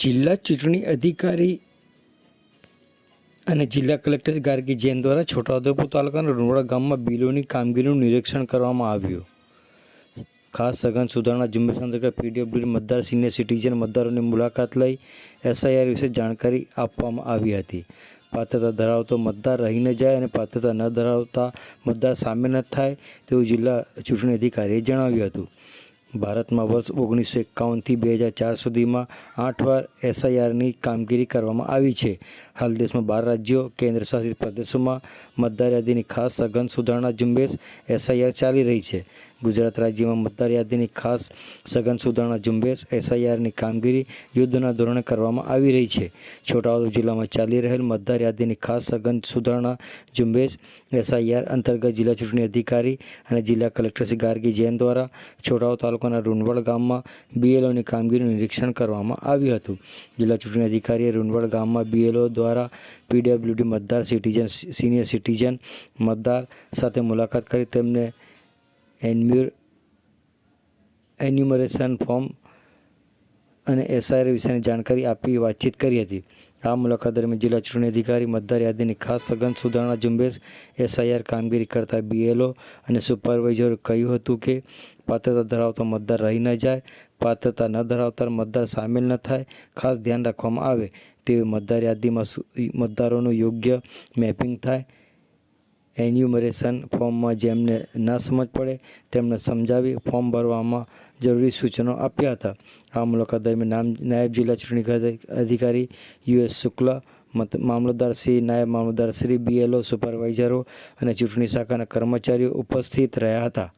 જિલ્લા ચૂંટણી અધિકારી અને જિલ્લા કલેક્ટર ગાર્ગી જૈન દ્વારા છોટાઉદેપુર તાલુકાના રૂંવડા ગામમાં બિલોની કામગીરીનું નિરીક્ષણ કરવામાં આવ્યું. ખાસ સઘન સુધારણા ઝુંબેશ અંતર્ગત પીડબ્લ્યુ મતદાર, સિનિયર સિટીઝન મતદારોની મુલાકાત લઈ એસઆઈઆર વિશે જાણકારી આપવામાં આવી હતી. પાત્રતા ધરાવતો મતદાર રહી ન જાય અને પાત્રતા ન ધરાવતા મતદાર સામે ન થાય તેવું જિલ્લા ચૂંટણી અધિકારીએ જણાવ્યું હતું. ભારતમાં વર્ષ ઓગણીસો એકાવનથી બે હજાર ચાર સુધીમાં આઠ વાર એસઆઈઆરની કામગીરી કરવામાં આવી છે. હાલ દેશમાં બાર રાજ્યો, કેન્દ્રશાસિત પ્રદેશોમાં મતદાર યાદીની ખાસ સઘન સુધારણા ઝુંબેશ એસઆઈઆર ચાલી રહી છે. ગુજરાત રાજ્યમાં મતદાર યાદીની ખાસ સઘન સુધારણા ઝુંબેશ, એસઆઈઆરની કામગીરી, યુદ્ધના ધોરણે કરવામાં આવી રહી છે. છોટાઉદેપુર જિલ્લામાં ચાલી રહેલ મતદાર યાદીની ખાસ સઘન સુધારણા ઝુંબેશ, એસઆઈઆર અંતર્ગત જિલ્લા ચૂંટણી અધિકારી અને જિલ્લા કલેક્ટર શ્રી ગાર્ગી જૈન દ્વારા છોટાઉ તાલુકાના રૂંડવડ ગામમાં બીએલઓની કામગીરીનું નિરીક્ષણ કરવામાં આવ્યું હતું. જિલ્લા ચૂંટણી અધિકારીએ રૂંડવડ ગામમાં બીએલઓ દ્વારા પીડબ્લ્યુડી મતદાર સિટીઝન, સિનિયર સિટીઝન મતદાર સાથે મુલાકાત કરી તેમને એન્યુર એન્યુમરેશન ફોર્મ અને એસઆઈઆર વિશેની જાણકારી આપી, વાતચીત કરી હતી. આ મુલાકાત દરમિયાન જિલ્લા ચૂંટણી અધિકારી, મતદાર યાદીની ખાસ સઘન સુધારણા ઝુંબેશ, એસઆઈઆર કામગીરી કરતા બીએલઓ અને સુપરવાઇઝરે કહ્યું હતું કે, પાત્રતા ધરાવતો મતદાર રહી ન જાય, પાત્રતા ન ધરાવતા મતદાર સામેલ ન થાય, ખાસ ધ્યાન રાખવામાં આવે. તેવી મતદાર યાદીમાં મતદારોનું યોગ્ય મેપિંગ થાય એન્યુમરેશન ફોર્મમાં જેમને ના સમજ પડે તેમને સમજાવી ફોર્મ ભરવામાં જરૂરી સૂચનો આપ્યા હતા. આ મુલાકાત દરમિયાન નાયબ જિલ્લા ચૂંટણી અધિ- અધિકારી યુએસ શુક્લા, મત, મામલતદાર શ્રી નાયબ મામલતદાર શ્રી બીએલઓ સુપરવાઇઝરો અને ચૂંટણી શાખાના કર્મચારીઓ ઉપસ્થિત રહ્યા હતા.